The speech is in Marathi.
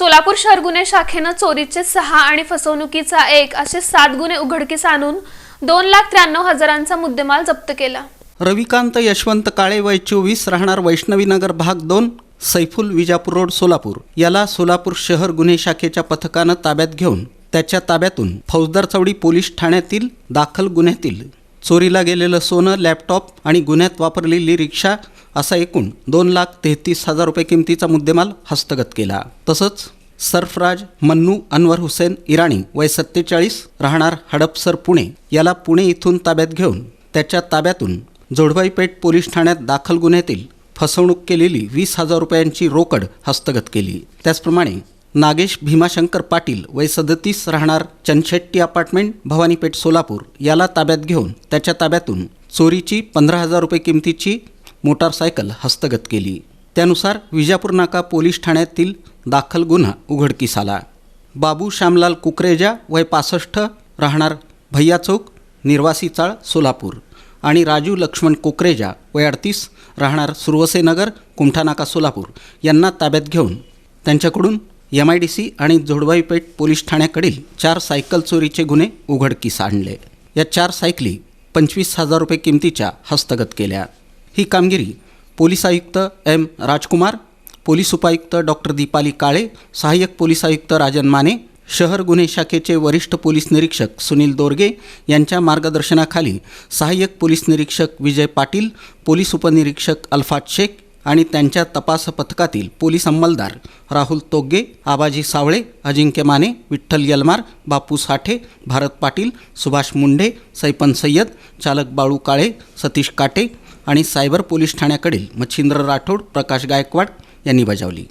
सोलापूर शहर गुन्हे शाखेनं चोरीचे सहा आणि फसवणुकीचा एक असे सात गुन्हे उघडकीस आणून दोन लाख त्र्याण्णव हजारांचा मुद्देमाल जप्त केला. रविकांत यशवंत काळे वय चोवीस राहणार वैष्णवीनगर भाग दोन सैफुल विजापूर रोड सोलापूर. याला सोलापूर शहर गुन्हे शाखेच्या पथकानं ताब्यात घेऊन त्याच्या ताब्यातून फौजदार चौडी पोलीस ठाण्यातील दाखल गुन्ह्यातील चोरीला गेलेलं सोनं लॅपटॉप आणि गुन्ह्यात वापरलेली रिक्षा असा एकूण दोन लाख तेहतीस हजार रुपये किमतीचा मुद्देमाल हस्तगत केला. तसंच सरफराज मन्नू अनवर हुसेन इराणी वय सत्तेचाळीस राहणार हडपसर पुणे. याला पुणे इथून ताब्यात घेऊन त्याच्या ताब्यातून जोडवाईपेठ पोलीस ठाण्यात दाखल गुन्ह्यातील फसवणूक केलेली वीस हजार रुपयांची रोकड हस्तगत केली. त्याचप्रमाणे नागेश भीमाशंकर पाटील वय सदतीस राहणार चनशेट्टी अपार्टमेंट भवानीपेठ सोलापूर. याला ताब्यात घेऊन त्याच्या ताब्यातून चोरीची पंधरा हजार रुपये किमतीची मोटारसायकल हस्तगत केली. त्यानुसार विजापूर नाका पोलीस ठाण्यातील दाखल गुन्हा उघडकीस आला. बाबू श्यामलाल कुकरेजा वय पासष्ट राहणार भैया चौक निर्वासी चाळ सोलापूर. आणि राजू लक्ष्मण कोकरेजा वय अडतीस राहणार सुरवसेनगर कुमठानाका सोलापूर. यांना ताब्यात घेऊन त्यांच्याकडून एम आय डी सी आणि जोडबाईपेठ पोलीस ठाण्याकडील चार सायकल चोरीचे गुन्हे उघडकीस आणले. या चार सायकली पंचवीस हजार रुपये किमतीच्या हस्तगत केल्या. ही कामगिरी पोलीस आयुक्त एम राजकुमार पोलीस उपायुक्त डॉक्टर दीपाली काळे सहाय्यक पोलीस आयुक्त राजन माने शहर गुन्हे शाखेचे वरिष्ठ पोलीस निरीक्षक सुनील दोरगे यांच्या मार्गदर्शनाखाली सहाय्यक पोलीस निरीक्षक विजय पाटील पोलीस उपनिरीक्षक अल्फात शेख आणि त्यांच्या तपास पथकातील पोलीस अंमलदार राहुल तोग्गे आबाजी सावळे अजिंक्य माने विठ्ठल यलमार बापू साठे भारत पाटील सुभाष मुंढे सैपन सय्यद चालक बाळू काळे सतीश काटे आणि सायबर पोलीस ठाण्याकडील मच्छिंद्र राठोड प्रकाश गायकवाड यांनी बजावली.